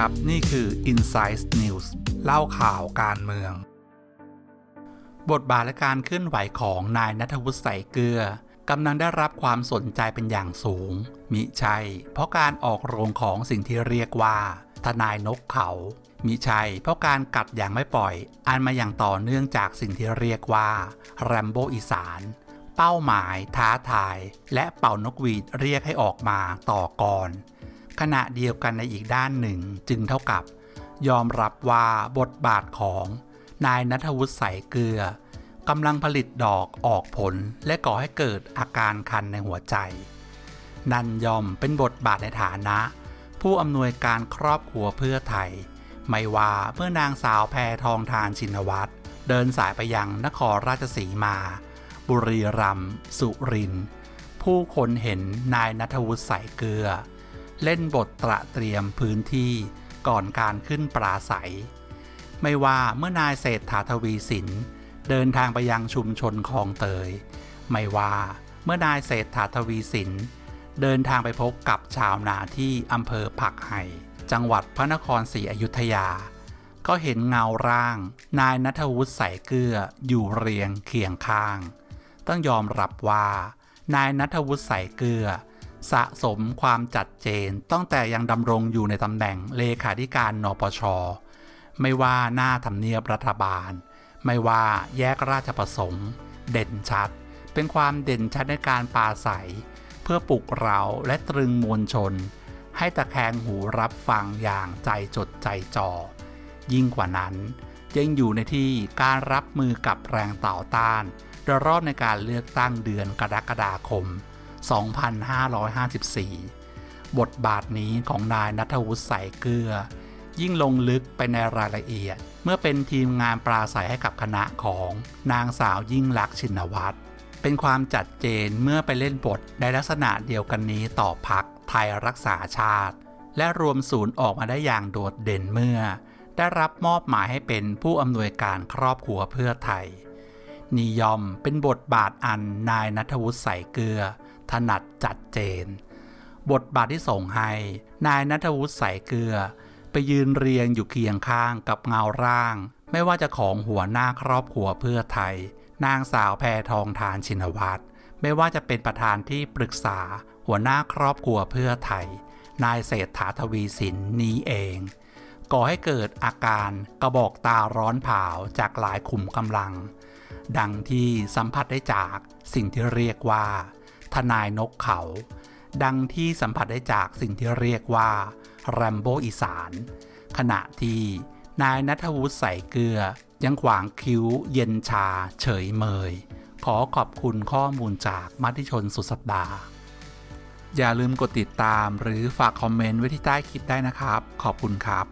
ครับ นี่คือ Insight News เล่าข่าวการเมือง บทบาทและการเคลื่อนไหวของนายนัทวุฒิใส่เกลือกำลังได้รับความสนใจเป็นอย่างสูง มิใช่ เพราะการออกโรงของสิ่งที่เรียกว่า ทนายนกเขา มิใช่ เพราะการกัดอย่างไม่ปล่อย อันมาอย่างต่อเนื่องจากสิ่งที่เรียกว่าแรมโบอีสาน เป้าหมาย ท้าทาย และเป่านกหวีดเรียกให้ออกมาต่อกร ขณะเดียวกันในอีกด้านหนึ่งจึงเท่ากับ ยอมรับว่าบทบาทของนายนัทวุฒิใสเกลือกำลังผลิตดอกออกผลและก่อให้เกิดอาการคันในหัวใจ นั่นยอมเป็นบทบาทในฐานะ ผู้อำนวยการครอบครัวเพื่อไทย ไม่ว่าเมื่อนางสาวแพทองทานชินวัตรเดินสายไปยังนครราชสีมา บุรีรัมย์สุรินทร์ผู้คนเห็นนายนัทวุฒิใสเกลือ เล่นบทตระเตรียมพื้นที่ก่อนการขึ้นปราศัย ไม่ว่าเมื่อนายเศรษฐาทวีสิน เดินทางไปยังชุมชนคลองเตย ไม่ว่าเมื่อนายเศรษฐาทวีสิน เดินทางไปพบกับชาวนาที่อำเภอผักไห่ จังหวัดพระนครศรีอยุธยา ก็เห็นเงาร่าง นายนัทวุฒิใสเกลืออยู่เรียงเคียงข้าง ต้องยอมรับว่า นายนัทวุฒิใสเกลือ สะสมความจัดเจนตั้งแต่ยังดำรงอยู่ในตำแหน่งเลขาธิการนปช ไม่ว่าหน้าทำเนียบรัฐบาล ไม่ว่าแยกราชประสงค์ เด่นชัด เป็นความเด่นชัดในการปาศัยเพื่อปลุกเราและตรึงมวลชน ให้ตะแคงหูรับฟังอย่างใจจดใจจ่อยิ่งกว่านั้นยังอยู่ในที่การรับมือกับแรงต่อต้านโดยรอบในการเลือกตั้งเดือนกรกฎาคม 2554 บทบาทนี้ของนายนัทวุฒิใสเกลือ ยิ่งลงลึกไปในรายละเอียด เมื่อเป็นทีมงานปราศัยให้กับคณะของนางสาวยิ่งลักษณ์ชินวัตรเป็นความจัดเจนเมื่อไปเล่นบทในลักษณะเดียวกันนี้ต่อพักไทยรักษาชาติ และรวมศูนย์ออกมาได้อย่างโดดเด่นเมื่อ ได้รับมอบหมายให้เป็นผู้อำนวยการครอบครัวเพื่อไทย นิยมเป็นบทบาทอันนายนัทวุฒิใสเกลือ ถนัดจัดเจน บทบาทที่ส่งให้ นายนัทวุฒิใสเกลือ ไปยืนเรียงอยู่เคียงข้างกับเงาร่าง ไม่ว่าจะของหัวหน้าครอบครัวเพื่อไทย นางสาวแพทองทานชินวัตรไม่ว่าจะเป็นประธานที่ปรึกษา หัวหน้าครอบครัวเพื่อไทย นายเศรษฐาทวีสินนี้เองก่อให้เกิดอาการกระบอกตาร้อนเผาจากหลายขุมกำลัง ดังที่สัมผัสได้จากสิ่งที่เรียกว่า ทนายนกเขา ดังที่สัมผัสได้จากสิ่งที่เรียกว่าแรมโบอีสาน ขณะที่นายนัทวุฒิใส่เกลือ ยังขวางคิ้วเย็นชาเฉยเมย ขอขอบคุณข้อมูลจากมัติชนสุดสัปดาห์ อย่าลืมกดติดตามหรือฝากคอมเมนต์ไว้ที่ใต้คลิปได้นะครับ ขอบคุณครับ